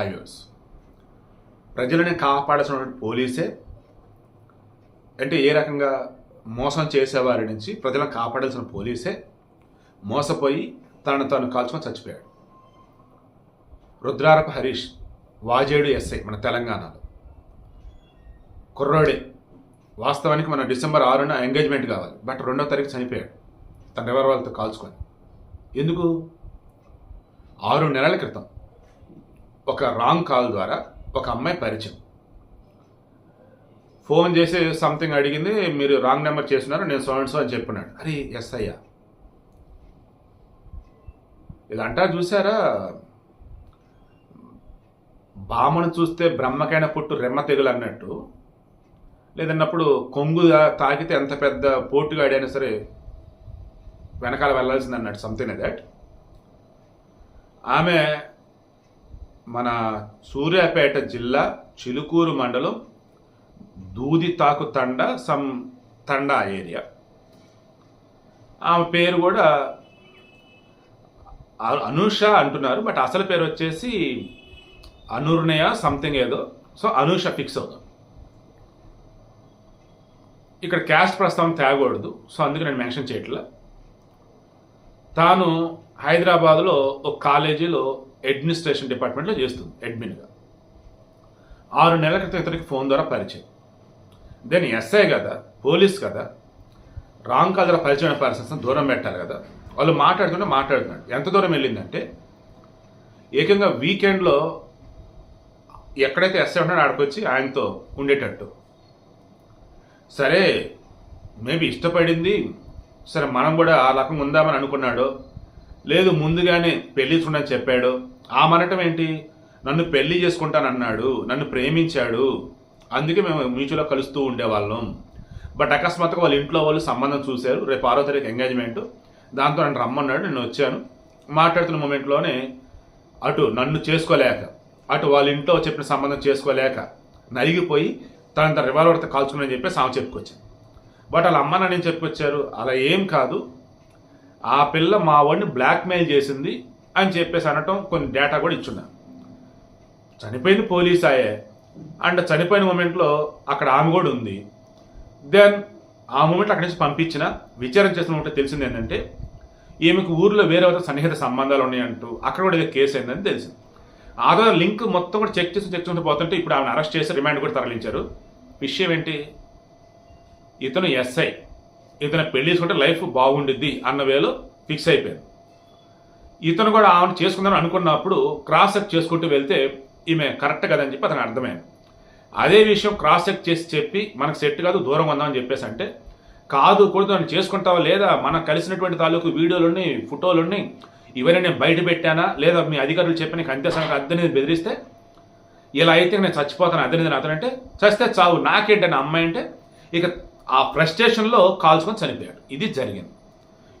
Highways ప్రజలని కాపాడాల్సినటువంటి పోలీసే. అంటే ఏ రకంగా మోసం చేసేవారి నుంచి ప్రజలను కాపాడాల్సిన పోలీసే మోసపోయి తనను తాను కాల్చుకొని చచ్చిపోయాడు. రుద్రారప హరీష్ వాజేడు ఎస్ఐ మన తెలంగాణలో. కుర్రోడే. వాస్తవానికి మన డిసెంబర్ ఆరున ఎంగేజ్మెంట్ కావాలి. బట్ రెండో తారీఖు చనిపోయాడు. తన ఎవరి వాళ్ళతో కాల్చుకొని. ఎందుకు? ఆరు నెలల క్రితం. ఒక రాంగ్ కాల్ ద్వారా ఒక అమ్మాయి పరిచయం. ఫోన్ చేసి సంథింగ్ అడిగింది మీరు రాంగ్ నెంబర్ చేస్తున్నారు నేను సో అండ్ సో అని చెప్పినాడు. అరే ఎస్ అయ్యా. ఇది అంటారు చూసారా? బామను చూస్తే బ్రహ్మకైన పుట్టు రెమ్మ తెగులు అన్నట్టు. లేదన్నప్పుడు కొంగు తాకితే ఎంత పెద్ద పోటుగాడైనా సరే వెనకాల వెళ్ళాల్సింది అన్నట్టు సంథింగ్ దట్ ఆమె మన సూర్యాపేట జిల్లా చిలుకూరు మండలం దూదితాకు తండ సమ్ తండా ఏరియా. ఆమె పేరు కూడా అనూష అంటున్నారు బట్ అసలు పేరు వచ్చేసి అనుర్ణయ సంథింగ్ ఏదో. సో అనూష ఫిక్స్ అవుదాం. ఇక్కడ క్యాస్ట్ ప్రస్తావన తేగకూడదు సో అందుకే నేను మెన్షన్ చేయట్లా. తాను హైదరాబాద్లో ఒక కాలేజీలో అడ్మినిస్ట్రేషన్ డిపార్ట్మెంట్లో చేస్తుంది అడ్మిన్గా. ఆరు నెలల క్రితం ఇతనికి ఫోన్ ద్వారా పరిచయం. దెన్ ఎస్ఐ కదా పోలీస్ కదా రాంగ్ కాల్ ద్వారా పరిచయం పర్సన్స్ దూరం పెట్టాలి కదా. వాళ్ళు మాట్లాడుతుంటే మాట్లాడుతున్నాడు. ఎంత దూరం వెళ్ళిందంటే ఏకంగా వీకెండ్లో ఎక్కడైతే ఎస్ఐ ఉన్నాడో ఆడికి ఆయనతో ఉండేటట్టు. సరే మేబీ ఇష్టపడింది సరే మనం కూడా ఆ రకంగా ఉందామని అనుకున్నాడు లేదు ముందుగానే పెళ్ళి చూడని చెప్పాడు. ఆ మనటం ఏంటి? నన్ను పెళ్ళి చేసుకుంటానన్నాడు నన్ను ప్రేమించాడు. అందుకే మేము మ్యూచువల్గా కలుస్తూ ఉండేవాళ్ళం. బట్ అకస్మాత్తుగా వాళ్ళ ఇంట్లో వాళ్ళు సంబంధం చూశారు. రేపు ఆరో తారీఖు ఎంగేజ్మెంట్. దాంతో నన్ను రమ్మన్నాడు నేను వచ్చాను. మాట్లాడుతున్న మూమెంట్లోనే అటు నన్ను చేసుకోలేక అటు వాళ్ళ ఇంట్లో చెప్పిన సంబంధం చేసుకోలేక నలిగిపోయి తన రివాల్వర్తో కాల్చుకుని చెప్పేసి ఆమె చెప్పుకొచ్చింది. బట్ వాళ్ళ అమ్మ నాన్న చెప్పుకొచ్చారు? అలా ఏం కాదు. ఆ పిల్ల మా వాడిని బ్లాక్మెయిల్ చేసింది అని చెప్పేసి అనటం కొన్ని డేటా కూడా ఇచ్చున్నా. చనిపోయింది పోలీస్ ఆయే అండ్ చనిపోయిన మూమెంట్లో అక్కడ ఆమె కూడా ఉంది. దెన్ ఆ మూమెంట్ అక్కడి నుంచి పంపించిన విచారణ చేసిన మూమెంట్ తెలిసింది ఏంటంటే ఈమెకు ఊర్లో వేరే ఒక సన్నిహిత సంబంధాలు ఉన్నాయంటూ అక్కడ కూడా ఏదో కేసు అయిందని తెలిసింది. ఆధార్ లింక్ మొత్తం కూడా చెక్ చేసి చెక్ చేసి పోతుంటే ఇప్పుడు ఆమెను అరెస్ట్ చేసి రిమాండ్ కూడా తరలించారు. విషయం ఏంటి? ఇతను ఎస్ఐ. ఇతను పెళ్ళి చేసుకుంటే లైఫ్ బాగుండిద్ది అన్న వేలో ఫిక్స్ అయిపోయింది. ఇతను కూడా ఆమెను చేసుకుందని అనుకున్నప్పుడు క్రాస్ చెక్ చేసుకుంటూ వెళ్తే ఈమె కరెక్ట్ కదని చెప్పి అతను అర్థమైంది. అదే విషయం క్రాస్ చెక్ చేసి చెప్పి మనకు సెట్ కాదు దూరం ఉందామని చెప్పేసి అంటే కాదు కొడుకు నన్ను చేసుకుంటావా లేదా? మనకు కలిసినటువంటి తాలూకు వీడియోలున్నాయి ఫోటోలుని ఇవన్నీ నేను బయట పెట్టానా? లేదా మీ అధికారులు చెప్పిన నీకు అంతే సంగతి అద్దెని బెదిరిస్తే? ఇలా అయితే నేను చచ్చిపోతాను అదే అతను అంటే చస్తే చావు నాకేంటని అమ్మాయి అంటే ఇక ఆ ఫ్రస్ట్రేషన్లో కాల్చుకొని చనిపోయాడు. ఇది జరిగింది.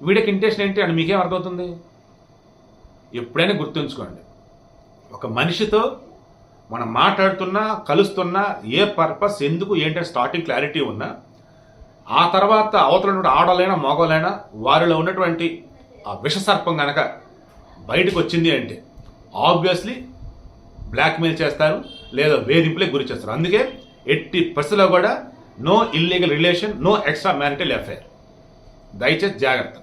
వీడికి ఇంటెన్షన్ ఏంటి అని మీకేం అర్థమవుతుంది? ఎప్పుడైనా గుర్తుంచుకోండి. ఒక మనిషితో మనం మాట్లాడుతున్నా కలుస్తున్నా ఏ పర్పస్ ఎందుకు ఏంటంటే స్టార్టింగ్ క్లారిటీ ఉన్నా ఆ తర్వాత అవతల ఉన్నటువంటి ఆడలైనా మగవాళ్ళైనా వారిలో ఉన్నటువంటి ఆ విషసర్పం గనక బయటకు వచ్చింది అంటే ఆబ్వియస్లీ బ్లాక్మెయిల్ చేస్తారు లేదా వేధింపులే గురి చేస్తారు. అందుకే ఎట్టి పరిస్థితుల్లో కూడా no illegal relation no extra marital affair దయచేసి జాగ్రత్త.